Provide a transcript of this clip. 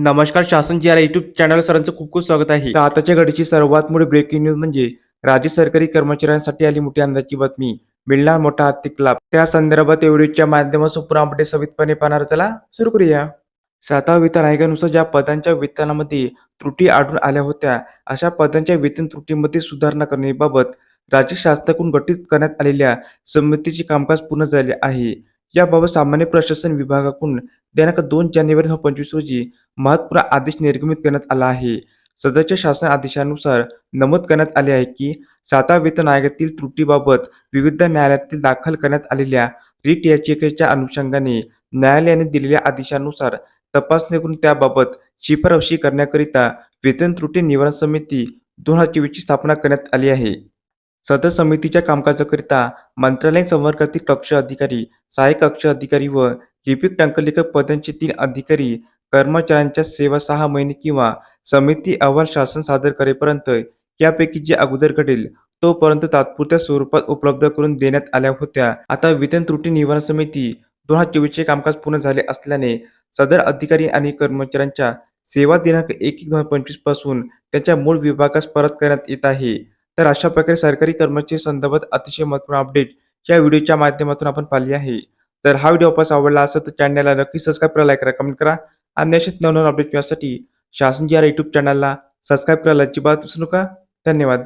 नमस्कार शासन G R YouTube channel सरांचं खूप खूप स्वागत आहे. तर आताच्या घडीची सर्वात मोठी ब्रेकिंग न्यूज म्हणजे राज्य सरकारी कर्मचाऱ्यांसाठी आली मोठी अंदाजची बातमी मिळणार मोठा आर्थिक लाभ. त्या संदर्भात एवढीच्या माध्यमातून पुन्हा अपडेट सवितपणे पाहणार चला सुरू करूया. सातवा वेतन आयोगानुसार ज्या पदांच्या वेतनामध्ये त्रुटी आढळून आल्या होत्या अशा पदांच्या वेतन त्रुटीमध्ये सुधारणा करण्याबाबत राज्य शासनाकडून गठीत करण्यात आलेल्या समितीचे कामकाज पूर्ण झाले आहे. याबाबत सामान्य प्रशासन विभागाकडून दिनांक दोन जानेवारी दोन पंचवीस रोजी महत्त्वपूर्ण आदेश निर्गमित करण्यात आला आहे. सदरच्या शासन आदेशानुसार नमूद करण्यात आले आहे की सातवा वेतन आयोगातील त्रुटीबाबत विविध न्यायालयातील दाखल करण्यात आलेल्या रिट याचिकेच्या अनुषंगाने न्यायालयाने दिलेल्या आदेशानुसार तपासणी करून त्याबाबत शिफारशी करण्याकरिता वेतन त्रुटी निवारण समिती दोन हजार चोवीसची स्थापना करण्यात आली आहे. सदर समितीच्या कामकाजाकरिता मंत्रालयीन संवर्गातील कक्ष अधिकारी सहाय्यक कक्ष अधिकारी व लिपिक टंकलेखक पदांचे तीन अधिकारी कर्मचाऱ्यांच्या सेवा सहा महिने किंवा समिती अहवाल शासन सादर करेपर्यंत यापैकी जे अगोदर घडेल तोपर्यंत तात्पुरत्या स्वरूपात उपलब्ध करून देण्यात आल्या होत्या. आता वेतन त्रुटी निवारण समिती दोन हजार चोवीसचे कामकाज पूर्ण झाले असल्याने सदर अधिकारी आणि कर्मचाऱ्यांच्या सेवा दिनांक एक एक दोन हजार पंचवीसपासून त्यांच्या मूळ विभागास परत करण्यात येत आहे. तर अशा प्रकारे सरकारी कर्मचारी संदर्भात अतिशय महत्त्वपूर्ण अपडेट या व्हिडिओच्या माध्यमातून आपण पाहिली आहे. तर हा व्हिडिओ आपण आवडला असेल तर चॅनलला नक्की सबस्क्राईब करा लाईक करा कमेंट करा आणि अशाच नवनवीन अपडेट मिळण्यासाठी शासन जी आर यूट्यूब चॅनलला सबस्क्राईब करायला अजिबात विसरू नका. धन्यवाद.